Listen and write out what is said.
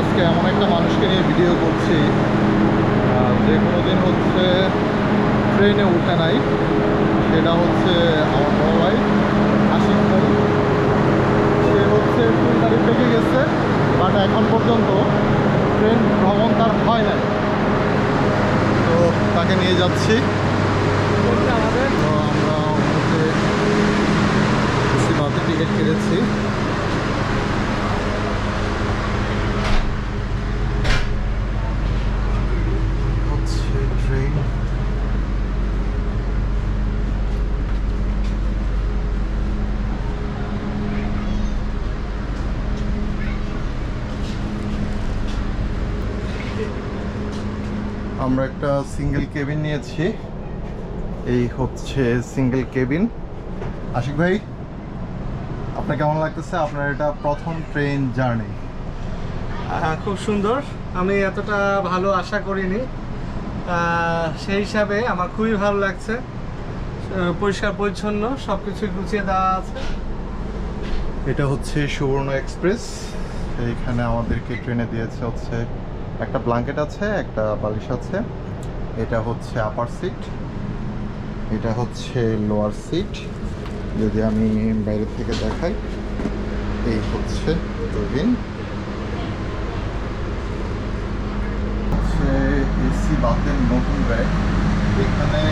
আজকে এমন একটা মানুষকে নিয়ে ভিডিও করছি। যে কোনো দিন হচ্ছে ট্রেনে উঠে নাই। সেটা হচ্ছে আমার বড় ভাই আশিক ভাই সে হচ্ছে ফুলবাড়ি থেকে গেছে বাট এখন পর্যন্ত ট্রেন ভ্রমণ তার হয় নাই। তো তাকে নিয়ে যাচ্ছি। আমরা টিকিট কেটেছি। আমরা একটা সিঙ্গেল কেবিন নিয়েছি। এই হচ্ছে সিঙ্গেল কেবিন আশিক ভাই আপনার কেমন লাগতেছে? আপনার এটা প্রথম ট্রেন জার্নি খুব সুন্দর। আমি এতটা ভালো আশা করিনি। সেই হিসাবে আমার খুবই ভালো লাগছে। পরিষ্কার পরিচ্ছন্ন সব কিছু গুছিয়ে দেওয়া আছে। এটা হচ্ছে সুবর্ণ এক্সপ্রেস। এইখানে আমাদেরকে ট্রেনে দিয়েছে হচ্ছে একটা ব্লাঙ্কেট আছে, একটা বালিশ আছে। এটা হচ্ছে আপার সিট এটা হচ্ছে লোয়ার সিট যদি আমি বাইরে থেকে দেখাই, এই হচ্ছে কেবিন হচ্ছে এসি বাতের নতুন ব্যাগ এখানে